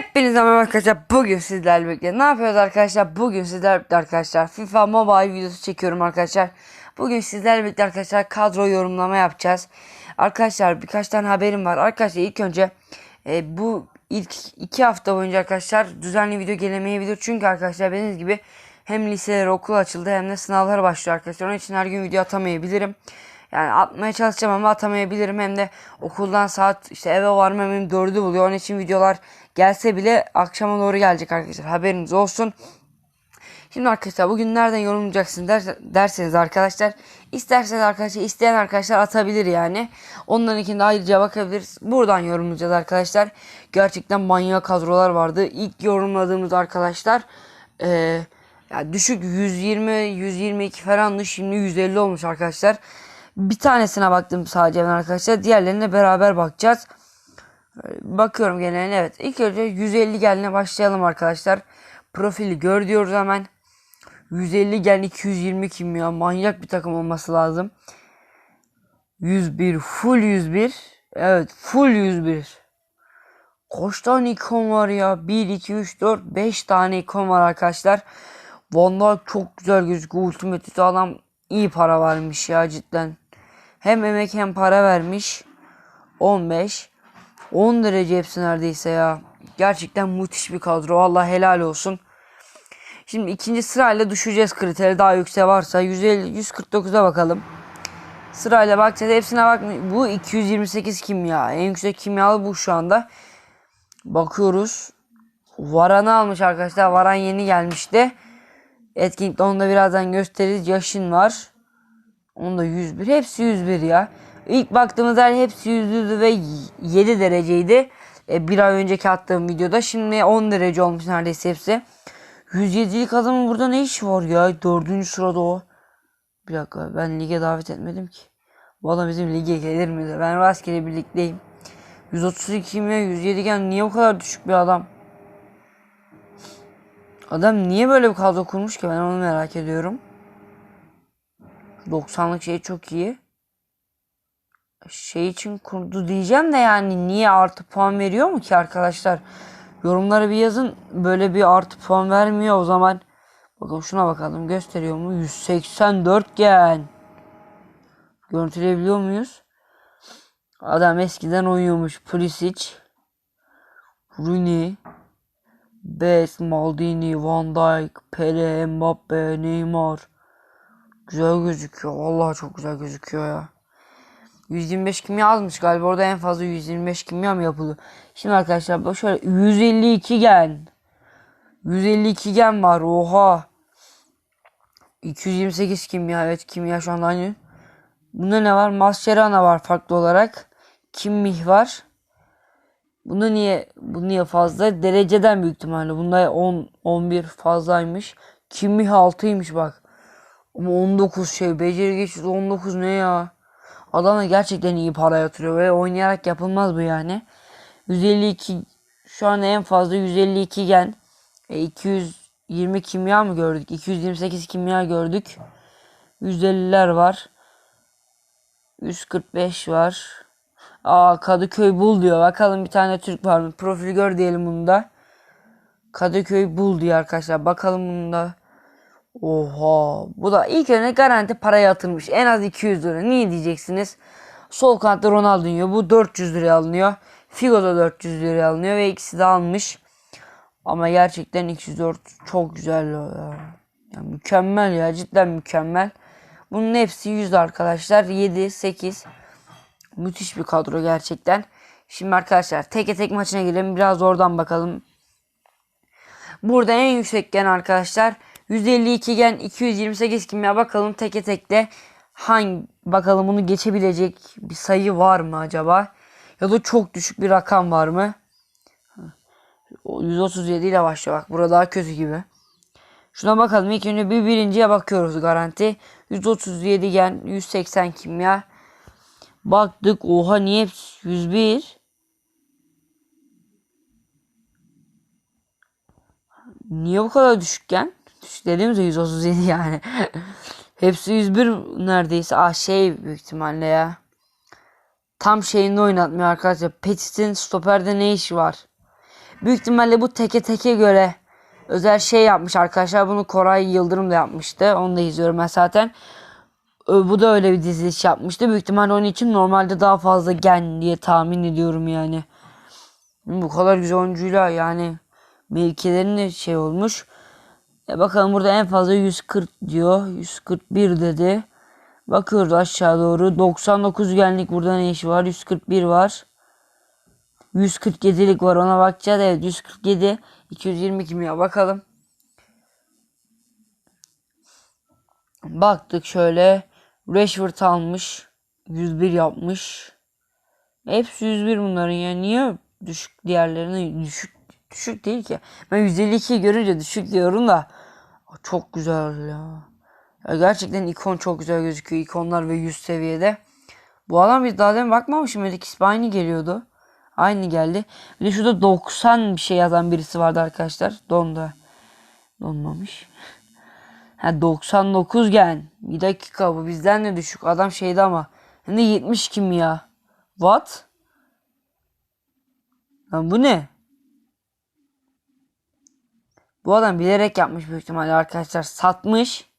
Hepinize merhaba arkadaşlar. Bugün sizlerle birlikte ne yapıyoruz arkadaşlar? Bugün sizlerle birlikte arkadaşlar FIFA Mobile videosu çekiyorum arkadaşlar. Bugün sizlerle birlikte arkadaşlar kadro yorumlama yapacağız. Arkadaşlar birkaç tane haberim var. Arkadaşlar ilk önce e, bu ilk iki hafta boyunca arkadaşlar düzenli video gelemeyebilir. Çünkü arkadaşlar dediğiniz gibi hem liseler okul açıldı hem de sınavlar başlıyor arkadaşlar. Onun için her gün video atamayabilirim. Yani atmaya çalışacağım ama atamayabilirim. Hem de okuldan saat işte eve varmam benim dördü buluyor. Onun için videolar gelse bile akşama doğru gelecek arkadaşlar. Haberiniz olsun. Şimdi arkadaşlar bugün nereden yorumlayacaksın der, derseniz arkadaşlar isterseniz arkadaşlar isteyen arkadaşlar atabilir yani. Onlarınkini de ayrıca bakabiliriz. Buradan yorumlayacağız arkadaşlar. Gerçekten manyak kadrolar vardı. İlk yorumladığımız arkadaşlar eee ya düşük 120 122 falandı. Şimdi 150 olmuş arkadaşlar. Bir tanesine baktım sadece ben arkadaşlar. Diğerlerine beraber bakacağız. Bakıyorum gene evet. İlk önce 150 geline başlayalım arkadaşlar. Profili gör diyoruz hemen. 150 gel 220 kim ya? Manyak bir takım olması lazım. 101 full 101. Evet full 101. Kaç tane ikon var ya? 1, 2, 3, 4, 5 tane ikon var arkadaşlar. Dijk çok güzel gözüküyor. Ultimate adam iyi para vermiş ya cidden. Hem emek hem para vermiş. 15. 10 derece hepsi neredeyse ya. Gerçekten müthiş bir kadro. Allah helal olsun. Şimdi ikinci sırayla düşeceğiz kriteri daha yüksek varsa 150 149'a bakalım. Sırayla bakacağız. Hepsine bak. Bu 228 kimya. En yüksek kimyalı bu şu anda. Bakıyoruz. Varan'ı almış arkadaşlar. Varan yeni gelmişti. Etkinlikte onu da birazdan gösteririz. Yaşın var. Onda 101. Hepsi 101 ya. İlk baktığımız yer hepsi 100 ve 7 dereceydi. E, bir ay önceki attığım videoda. Şimdi 10 derece olmuş neredeyse hepsi. 107'lik adamın burada ne işi var ya? Dördüncü sırada o. Bir dakika ben lige davet etmedim ki. Bu bizim lige gelir mi? Ben rastgele birlikteyim. 132 mi 107 iken niye bu kadar düşük bir adam? Adam niye böyle bir kadro kurmuş ki ben onu merak ediyorum. 90'lık şey çok iyi. Şey için kurdu diyeceğim de yani niye artı puan veriyor mu ki arkadaşlar? Yorumlara bir yazın. Böyle bir artı puan vermiyor o zaman. Bakın şuna bakalım gösteriyor mu? 184 gen. Görüntüleyebiliyor muyuz? Adam eskiden oynuyormuş. Pulisic. Rooney. Bes, Maldini, Van Dijk, Pele, Mbappe, Neymar. Güzel gözüküyor. Vallahi çok güzel gözüküyor ya. 125 kimya azmış galiba. Orada en fazla 125 kimya mı yapılıyor? Şimdi arkadaşlar bak şöyle 152 gen. 152 gen var. Oha. 228 kimya. Evet kimya şu anda aynı. Bunda ne var? Mascherano var farklı olarak. Kimmih var. Bunda niye bu niye fazla? Dereceden büyük ihtimalle. Bunda 10 11 fazlaymış. Kimmih 6'ymış bak. Ama 19 şey. Beceri geçiş 19 ne ya? Adamlar gerçekten iyi para yatırıyor ve oynayarak yapılmaz bu yani. 152 şu an en fazla 152 gen. E, 220 kimya mı gördük? 228 kimya gördük. 150'ler var. 145 var. Aa Kadıköy bul diyor. Bakalım bir tane Türk var mı? Profil gör diyelim bunda. Kadıköy bul diyor arkadaşlar. Bakalım bunda. Oha. Bu da ilk önce garanti para yatırmış. En az 200 lira. Niye diyeceksiniz? Sol kanatta Ronaldinho. Bu 400 liraya alınıyor. Figo da 400 liraya alınıyor ve ikisi de almış. Ama gerçekten 204 çok güzel ya. ya mükemmel ya. Cidden mükemmel. Bunun hepsi 100 arkadaşlar. 7, 8. Müthiş bir kadro gerçekten. Şimdi arkadaşlar teke tek maçına girelim. Biraz oradan bakalım. Burada en yüksek gen arkadaşlar 152 gen 228 kimya bakalım teke tekte hangi bakalım bunu geçebilecek bir sayı var mı acaba? Ya da çok düşük bir rakam var mı? 137 ile başlıyor bak burada daha kötü gibi. Şuna bakalım ilk önce bir birinciye bakıyoruz garanti. 137 gen 180 kimya. Baktık oha niye 101? Niye bu kadar düşükken? Düşük dediğimizde 137 yani. Hepsi 101 neredeyse. Ah şey büyük ihtimalle ya. Tam şeyinde oynatmıyor arkadaşlar. Petit'in stoperde ne işi var? Büyük ihtimalle bu teke teke göre özel şey yapmış arkadaşlar. Bunu Koray Yıldırım da yapmıştı. Onu da izliyorum ben zaten. Bu da öyle bir diziliş yapmıştı. Büyük ihtimalle onun için normalde daha fazla gen diye tahmin ediyorum yani. Bu kadar güzel oyuncuyla yani mevkilerinde şey olmuş. E bakalım burada en fazla 140 diyor. 141 dedi. Bakıyoruz aşağı doğru. 99 genlik burada ne işi var? 141 var. 147'lik var ona bakacağız. Evet 147. 220 kimya bakalım. Baktık şöyle. Rashford almış. 101 yapmış. Hepsi 101 bunların ya. Niye düşük diğerlerine düşük düşük değil ki. Ben 152 görünce düşük diyorum da çok güzel ya. ya. Gerçekten ikon çok güzel gözüküyor. İkonlar ve yüz seviyede. Bu adam bir daha demin bakmamışım. İkisi aynı geliyordu. Aynı geldi. Bir de şurada 90 bir şey yazan birisi vardı arkadaşlar. Donda. Donmamış. Ha 99 gen. Bir dakika bu bizden de düşük. Adam şeydi ama. Hem de 70 kim ya? What? Lan bu ne? Bu adam bilerek yapmış büyük ihtimalle arkadaşlar. Satmış.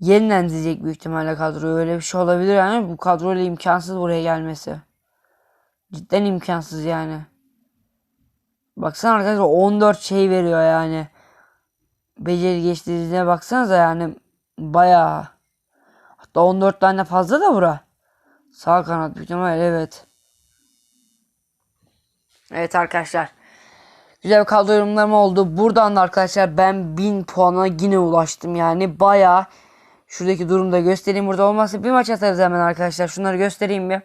Yeniden dizecek büyük ihtimalle kadroyu. Öyle bir şey olabilir yani. Bu kadroyla imkansız buraya gelmesi. Cidden imkansız yani. Baksana arkadaşlar 14 şey veriyor yani. Beceri geçtiğine baksanıza yani bayağı. Hatta 14 tane fazla da bura. Sağ kanat büyük ihtimalle evet. Evet arkadaşlar. Güzel bir kadro yorumlarım oldu. Buradan da arkadaşlar ben 1000 puana yine ulaştım yani bayağı. Şuradaki durumda göstereyim. Burada olmazsa bir maç atarız hemen arkadaşlar. Şunları göstereyim bir.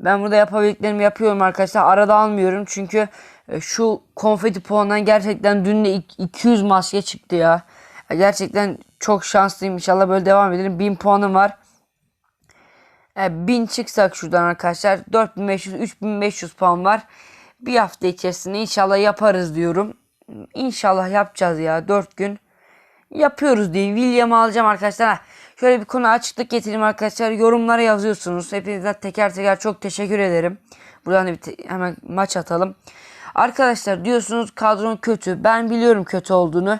Ben burada yapabildiklerimi yapıyorum arkadaşlar. Arada almıyorum çünkü e, şu konfeti puanından gerçekten dün de ik- 200 maske çıktı ya. Ya Gerçekten çok şanslıyım. İnşallah böyle devam edelim. 1000 puanım var. E, 1000 çıksak şuradan arkadaşlar 4500 3500 puan var. Bir hafta içerisinde inşallah yaparız diyorum. İnşallah yapacağız ya 4 gün. Yapıyoruz diye William'ı alacağım arkadaşlar. Şöyle bir konu açıklık getireyim arkadaşlar. Yorumlara yazıyorsunuz. Hepinize teker teker çok teşekkür ederim. Buradan da bir hemen maç atalım. Arkadaşlar diyorsunuz kadron kötü. Ben biliyorum kötü olduğunu.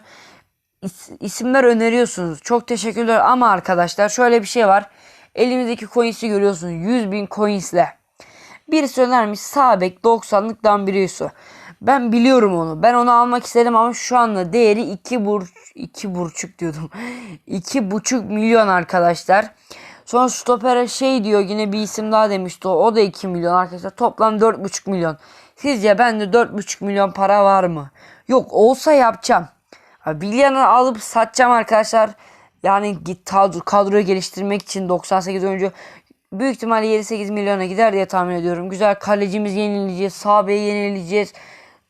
İs- isimler öneriyorsunuz. Çok teşekkürler ama arkadaşlar şöyle bir şey var. Elimizdeki coins'i görüyorsunuz. 100 bin coins'le. Birisi önermiş sağ bek 90'lık Dambirius'u. Ben biliyorum onu. Ben onu almak istedim ama şu anda değeri 2 bur 2 burçuk diyordum. 2 buçuk milyon arkadaşlar. Sonra stopere şey diyor yine bir isim daha demişti o. O da 2 milyon arkadaşlar. Toplam 4,5 milyon. Sizce bende 4,5 milyon para var mı? Yok olsa yapacağım. Bilyan'ı alıp satacağım arkadaşlar. Yani kadro, kadroyu geliştirmek için 98 oyuncu büyük ihtimalle 7-8 milyona gider diye tahmin ediyorum. Güzel kalecimiz yenileyeceğiz. Sağ beyi yenileyeceğiz.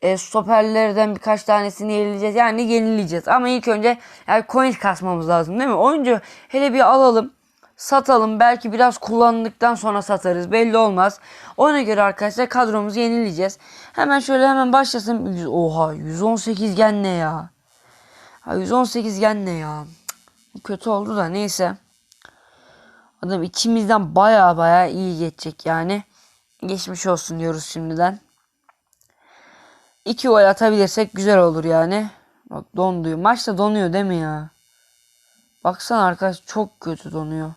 E, stoperlerden birkaç tanesini yenileyeceğiz. Yani yenileyeceğiz. Ama ilk önce yani coin kasmamız lazım değil mi? Oyuncu hele bir alalım. Satalım. Belki biraz kullandıktan sonra satarız. Belli olmaz. Ona göre arkadaşlar kadromuzu yenileyeceğiz. Hemen şöyle hemen başlasın. Oha 118 gen ne ya? Ha, 118 gen ne ya? Kötü oldu da neyse. Adam içimizden baya baya iyi geçecek yani. Geçmiş olsun diyoruz şimdiden. İki gol atabilirsek güzel olur yani. Bak donduyor. Maçta donuyor değil mi ya? Baksana arkadaş çok kötü donuyor.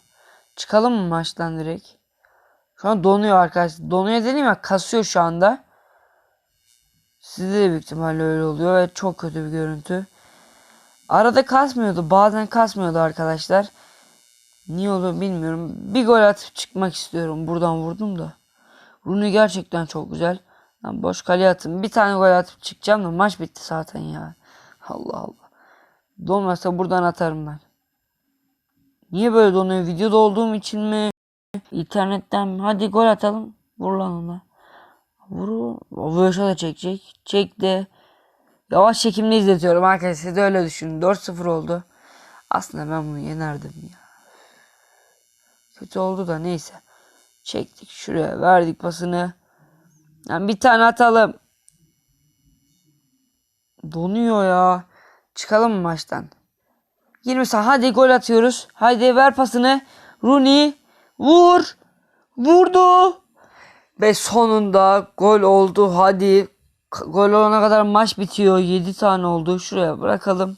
Çıkalım mı maçtan direkt? Şu an donuyor arkadaş. Donuyor dedim ya kasıyor şu anda. Sizde de büyük ihtimalle öyle oluyor ve çok kötü bir görüntü. Arada kasmıyordu. Bazen kasmıyordu arkadaşlar. Niye olur bilmiyorum. Bir gol atıp çıkmak istiyorum. Buradan vurdum da. Rooney gerçekten çok güzel. Lan boş kaleye atın. Bir tane gol atıp çıkacağım da maç bitti zaten ya. Allah Allah. Donmasa buradan atarım ben. Niye böyle donuyor? Videoda olduğum için mi? İnternetten mi? Hadi gol atalım. Vur lan ona. Vur. Vuruşa da çekecek. Çekti. Yavaş çekimle izletiyorum arkadaşlar. Siz de öyle düşünün. 4-0 oldu. Aslında ben bunu yenerdim ya. Kötü oldu da neyse. Çektik şuraya. Verdik pasını. Yani bir tane atalım. Donuyor ya. Çıkalım mı maçtan? 20 saniye. Hadi gol atıyoruz. Hadi ver pasını. Rooney. Vur. Vurdu. Ve sonunda gol oldu. Hadi. Gol olana kadar maç bitiyor. 7 tane oldu. Şuraya bırakalım.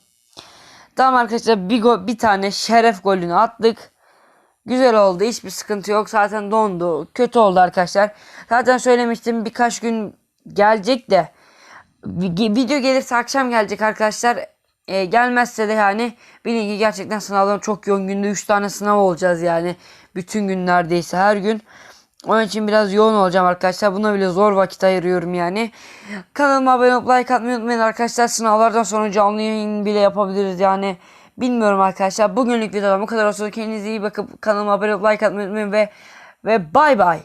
Tamam arkadaşlar bir, go- bir tane şeref golünü attık. Güzel oldu. Hiçbir sıkıntı yok. Zaten dondu. Kötü oldu arkadaşlar. Zaten söylemiştim birkaç gün gelecek de vi- video gelirse akşam gelecek arkadaşlar. E, gelmezse de yani bilin ki gerçekten sınavların çok yoğun günde 3 tane sınav olacağız yani. Bütün gün neredeyse her gün. Onun için biraz yoğun olacağım arkadaşlar. Buna bile zor vakit ayırıyorum yani. Kanalıma abone olup like atmayı unutmayın arkadaşlar. Sınavlardan sonra canlı yayın bile yapabiliriz yani. Bilmiyorum arkadaşlar. Bugünlük videodan bu kadar olsun. Kendinize iyi bakıp kanalıma abone olup like atmayı unutmayın ve ve bay bay.